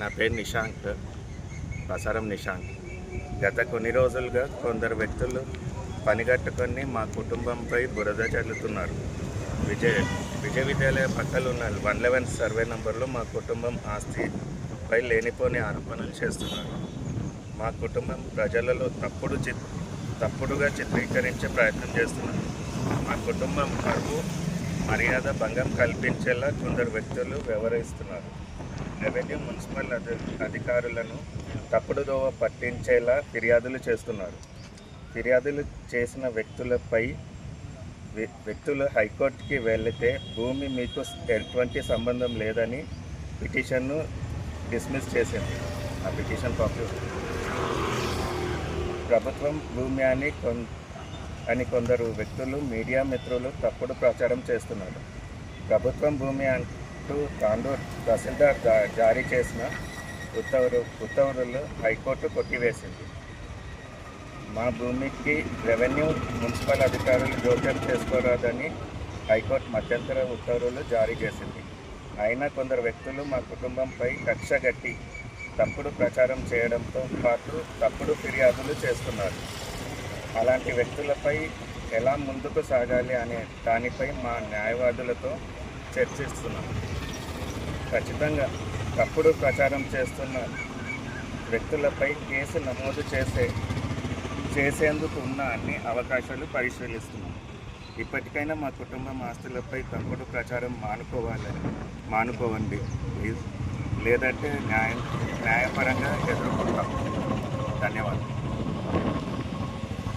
నా పేరు నిశాంక్ ప్రసారం నిశాంక్. గత కొన్ని రోజులుగా కొందరు వ్యక్తులు పనిగట్టుకొని మా కుటుంబంపై బురద చల్లుతున్నారు. విజయ విజయ విద్యాలయ పక్కన ఉన్న వన్ లెవెన్ సర్వే నంబర్లో మా కుటుంబం ఆస్తిపై లేనిపోని ఆరోపణలు చేస్తున్నారు. మా కుటుంబం ప్రజలలో తప్పుడు చిత్ తప్పుడుగా చిత్రీకరించే ప్రయత్నం చేస్తున్నారు. మా కుటుంబం పరువు మర్యాద భంగం కల్పించేలా కొందరు వ్యక్తులు వ్యవహరిస్తున్నారు. రెవెన్యూ మున్సిపల్ అధికారులను తప్పుడుదోవ పట్టించేలా ఫిర్యాదులు చేస్తున్నారు. ఫిర్యాదులు చేసిన వ్యక్తులపై వ్యక్తులు హైకోర్టుకి వెళితే భూమి మీకు ఎటువంటి సంబంధం లేదని పిటిషన్ను డిస్మిస్ చేసింది. ఆ పిటిషన్ కాపీ ప్రభుత్వం భూమి అని కొన్ అని కొందరు వ్యక్తులు మీడియా మిత్రులు తప్పుడు ప్రచారం చేస్తున్నారు. ప్రభుత్వం భూమి అంటే తాండూర్ తహసీల్దార్ జా- జారీ చేసిన ఉత్తర్వు ఉత్తర్వులు హైకోర్టు కొట్టివేసింది. మా భూమికి రెవెన్యూ మున్సిపల్ అధికారులు జోక్యం చేసుకోరాదని హైకోర్టు మధ్యంతర ఉత్తర్వులు జారీ చేసింది. అయినా కొందరు వ్యక్తులు మా కుటుంబంపై కక్ష గట్టి తప్పుడు ప్రచారం చేయడంతో పాటు తప్పుడు ఫిర్యాదులు చేస్తున్నారు. అలాంటి వ్యక్తులపై ఎలా ముందుకు సాగాలి అనే దానిపై మా న్యాయవాదులతో చర్చిస్తున్నాం. ఖచ్చితంగా తప్పుడు ప్రచారం చేస్తున్న వ్యక్తులపై కేసు నమోదు చేసే చేసేందుకు ఉన్న అన్ని అవకాశాలు పరిశీలిస్తున్నాం. ఇప్పటికైనా మా కుటుంబం ఆస్తులపై తప్పుడు ప్రచారం మానుకోవాలని మానుకోవండి. ప్లీజ్. లేదంటే న్యాయం న్యాయపరంగా ఎదుర్కొంటాం.